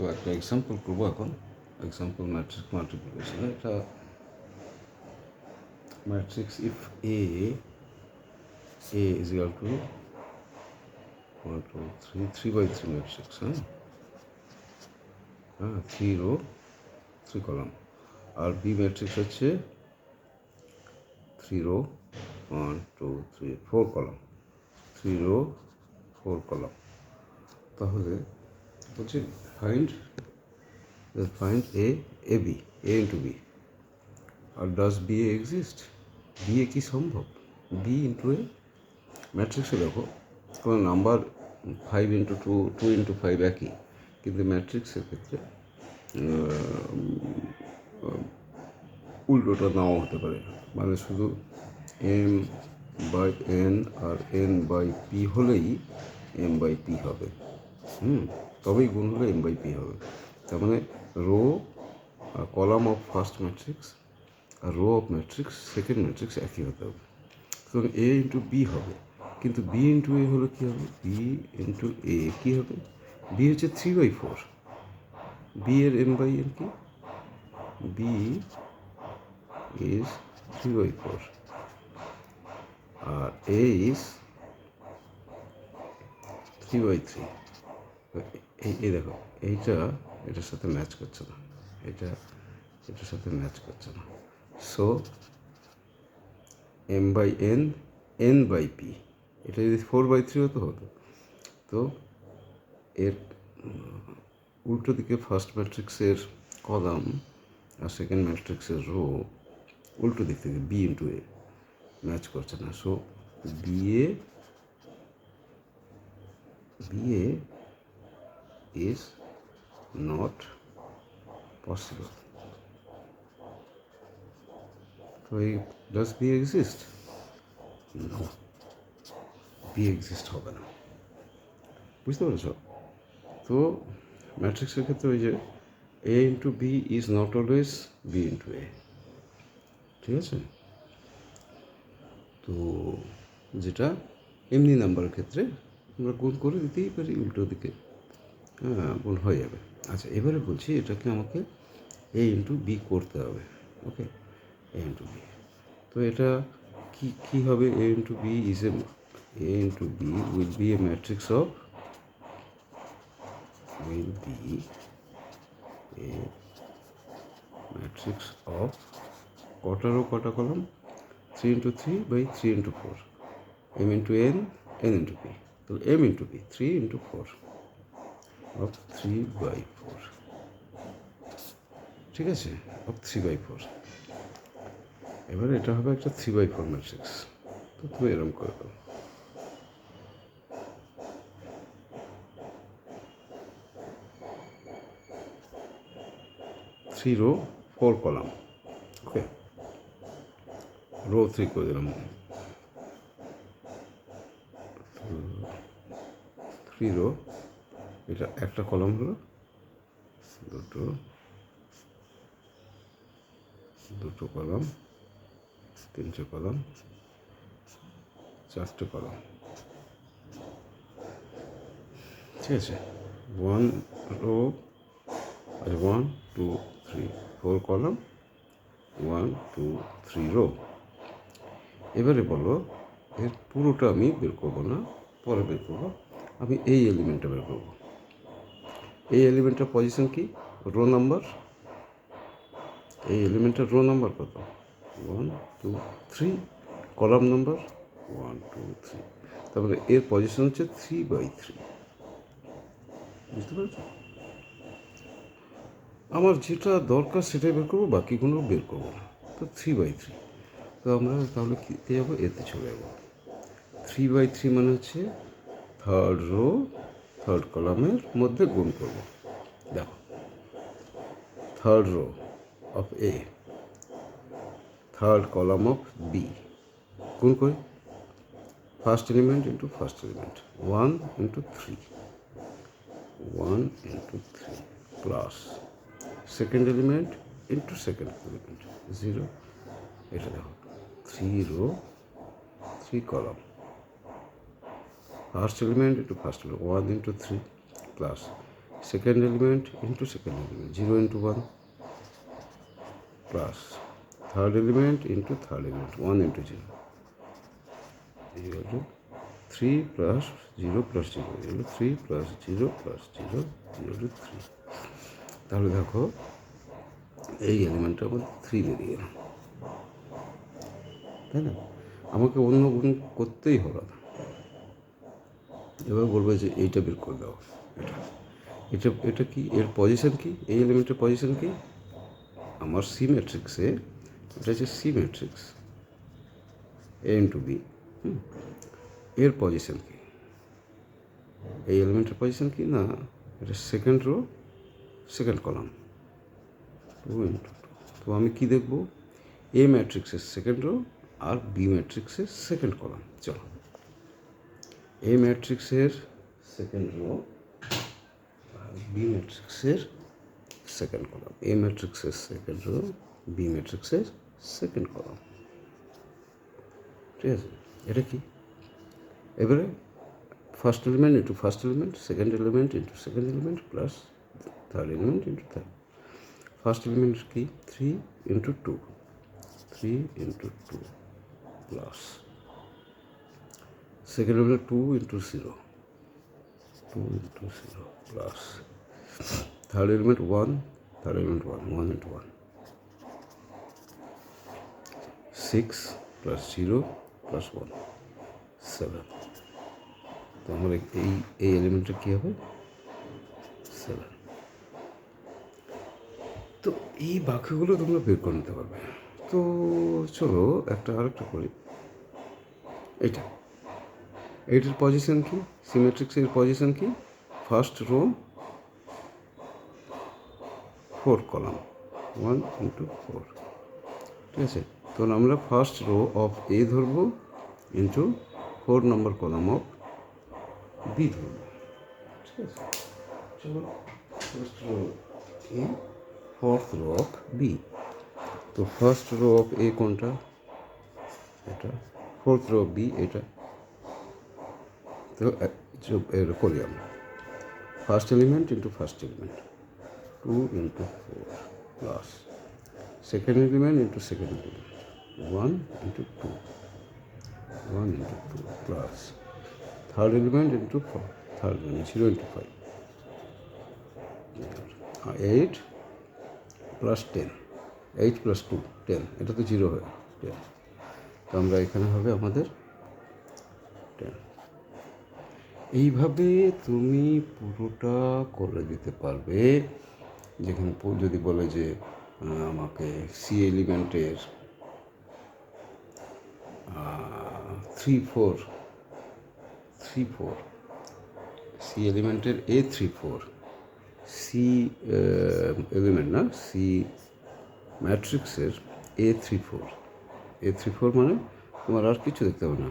তো একটা এক্সাম্পল করব এখন। এক্সাম্পল ম্যাট্রিক্স মাল্টিপ্লিকেশন এটা matrix if A A is equal to two three three by three matrix হ্যাঁ? হ্যাঁ থ্রি রো থ্রি কলাম আর বি ম্যাট্রিক্স হচ্ছে three row one two three four column three row four column তাহলে বলছি find find A A B A into B R does B A exist B A কি সম্ভব? B into A ম্যাট্রিক্সে দেখো, কোনো number five into two two into five একই, কিন্তু ম্যাট্রিক্সের ক্ষেত্রে উল্টোটা নাও হতে পারে। মানে শুধু এম বাই এন আর এন বাই পি হলেই এম বাই পি হবে। হুম, তবেই গুণ হলে এম বাই পি হবে। তার মানে row column of first matrix R row of matrix second matrix একই হতে হবে। সুতরাং এ ইন্টু বি হবে। কিন্তু বি ইন্টু এ হলো কী হবে? বি ইন্টু এ কী হবে? বি হচ্ছে থ্রি বাই ফোর বি এর এম বাই এন কি? B is three by four R A is three by three এই এই দেখো, এইটা, এটার সাথে ম্যাচ করছে না। এটা, এটার সাথে ম্যাচ করছে না। So M by N N by P এটা যদি ফোর বাই থ্রি হতো হতো। তো, এর উল্টো দিকে ফার্স্ট ম্যাট্রিক্সের কলাম আর সেকেন্ড ম্যাট্রিক্সের রো উল্টো দিক থেকে বি ইন্টু এ ম্যাচ করছে না। So B A B A is not possible. So, does B exist? No. B exist হবে না বুঝতে পেরেছ তো ম্যাট্রিক্সের ক্ষেত্রে ওই যে A into B is not always B into A ঠিক আছে তো যেটা এমনি নাম্বারের ক্ষেত্রে আমরা গুণ করে দিতেই পারি উল্টো দিকে হ্যাঁ হয়ে যাবে। আচ্ছা এবারে বলছি এটাকে আমাকে এ ইন্টু বি করতে হবে? ওকে এ ইন্টু বি তো এটা কি কি হবে? A into B is A A into B will be a matrix of will be a matrix of কটারও কটা column three into three by three into four M into N N into P তাহলে M into P three into four of three by four ঠিক আছে? Of three by four এবার এটা হবে একটা three by four matrix তো তুমি এরকম করে দাও। Three row four column okay row three করে দিলাম। থ্রি রো এটা একটা কলম হলো। দুটো। দুটো কলম। তিনটে কলম। চারটে কলম। ঠিক আছে? ওয়ান রো আর one two three four column. One two three row এবারে বলো, এর পুরোটা আমি বের করব না, পরে বের করব। আমি এই এলিমেন্টটা বের করব। এই এলিমেন্টের পজিশন কি? রো নাম্বার এই এলিমেন্টের রো নাম্বার কত? One two three column number one two three তারপরে এর পজিশন হচ্ছে থ্রি বাই থ্রি বুঝতে পেরেছ? আমার যেটা দরকার সেটাই বের করব, বাকিগুলো বের করব না। তো থ্রি বাই থ্রি তো আমরা তাহলে কীতে যাব? এতে চলে যাব। থ্রি বাই থ্রি মানে হচ্ছে থার্ড রো থার্ড কলামের মধ্যে গুণ করব। দেখো। Third row of A third column of B গুণ করি। First element into first element one into three one into three plus second element into second element zero এটা দেখো। Three row three column first element into first element one into three plus second element into second element zero into one plus third element into third element one into zero equal to three plus zero plus zero equal three plus zero plus zero equal to three তাহলে দেখো, এই এলিমেন্টটা আমার three বেরিয়ে তাই না? আমাকে অন্য গুণ করতেই হলো না। এবার বলবে যে এইটা বের করে দাও, এটা। এটা এটা কি? এর পজিশন কি? এই এলিমেন্টের পজিশন কি? আমার সি ম্যাট্রিক্সে এটা হচ্ছে C matrix A into B এর পজিশন কি? এই এলিমেন্টের পজিশন কি? না, এটা second row second column two into two তো আমি কি দেখব? এ ম্যাট্রিক্সের সেকেন্ড রো আর বি ম্যাট্রিক্সের সেকেন্ড কলাম চলো। এ ম্যাট্রিক্সের সেকেন্ড রো আর বি ম্যাট্রিক্সের সেকেন্ড কলাম এ ম্যাট্রিক্সের সেকেন্ড রো বি ম্যাট্রিক্সের সেকেন্ড কলাম ঠিক আছে? এটা কি? এবারে first element into first element second element into second element plus third element into third first element কি? Three into two three into two plus second element two into zero two into zero plus third element one third element one one into one six plus zero plus one seven তো আমার এই এই এলিমেন্টটা কী হবে? Seven তো এই বাক্যগুলো তোমরা বের করে নিতে পারবে। তো চলো একটা আরেকটা করি। এইটা। এইটার পজিশন কি সিমেট্রিক্সের পজিশন কি first row four column one into four ঠিক আছে? তো আমরা ফার্স্ট রো অফ এ ধরবো into four number column of B ধরবো। ঠিক আছে? চলো first row fourth row of B তো ফার্স্ট রো অফ এ কোনটা? এটা ফোর্থ রো অফ বি এটা। তো করি আমরা। First element into first element two into four plus second element into second element one into two one into two plus third element into third element zero into five eight plus ten eight plus two ten এটা তো zero হয় ten তো আমরা এখানে হবে আমাদের ten এইভাবে তুমি পুরোটা করে দিতে পারবে। যেখানে যদি বলে যে আমাকে সি এলিমেন্টের three four three four C এলিমেন্টের A three four C element না সি ম্যাট্রিক্সের A three four A three four মানে তোমার আর কিছু দেখতে হবে না।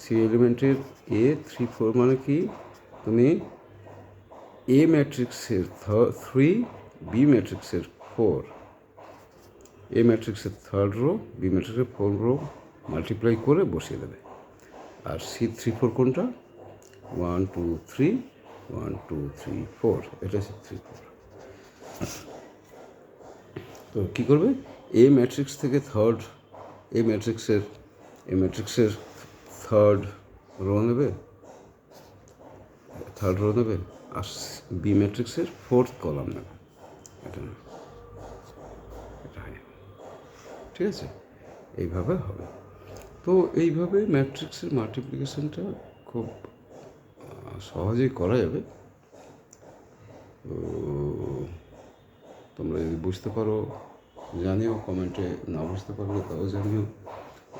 সি এলিমেন্টের এ থ্রি ফোর মানে কি? তুমি এ ম্যাট্রিক্সের থ্রি বি ম্যাট্রিক্সের ফোর এ ম্যাট্রিক্সের থার্ড রো বি ম্যাট্রিক্সের ফোর রো মাল্টিপ্লাই করে বসিয়ে দেবে। আর সি থ্রি ফোর কোনটা? One two three one two three four এটা সি থ্রি ফোর তো কী করবে? এ ম্যাট্রিক্স থেকে থার্ড এ ম্যাট্রিক্সের এ ম্যাট্রিক্সের থার্ড রো নেবে থার্ড রো নেবে, আর বি ম্যাট্রিক্সের ফোর্থ কলাম নেবে। এটা এটা ঠিক আছে? এইভাবে হবে। তো এইভাবে ম্যাট্রিক্সের মাল্টিপ্লিকেশনটা খুব সহজেই করা যাবে। তো তোমরা যদি বুঝতে পারো, জানিও কমেন্টে না বুঝতে পারলে তাও জানিও।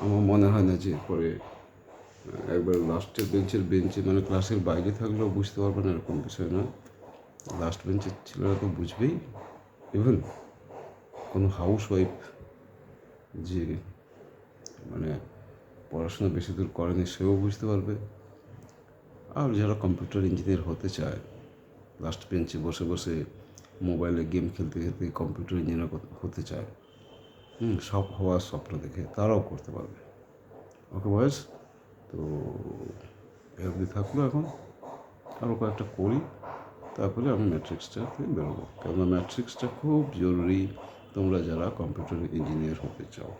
আমার মনে হয় না যে পরে একবার লাস্টের বেঞ্চের বেঞ্চে মানে ক্লাসের বাইরে থাকলেও বুঝতে পারবে না এরকম বিষয় না। লাস্ট বেঞ্চের ছেলেরা তো বুঝবেই। ইভেন কোনো হাউস ওয়াইফ যে মানে পড়াশোনা বেশি দূর করেনি, সেও বুঝতে পারবে। আর যারা কম্পিউটার ইঞ্জিনিয়ার হতে চায় লাস্ট বেঞ্চে বসে বসে মোবাইলে গেম খেলতে খেলতে কম্পিউটার ইঞ্জিনিয়ার হতে চায়, হুম, সব হওয়ার স্বপ্ন দেখে তারাও করতে পারবে। ওকে বয়স তো এ অবধি থাকল এখন। আরও কয়েকটা করি, তারপরে আমি ম্যাট্রিক্সটাতে বেরোবো। কেননা ম্যাট্রিক্সটা খুব জরুরি তোমরা যারা কম্পিউটার ইঞ্জিনিয়ার হতে চাও।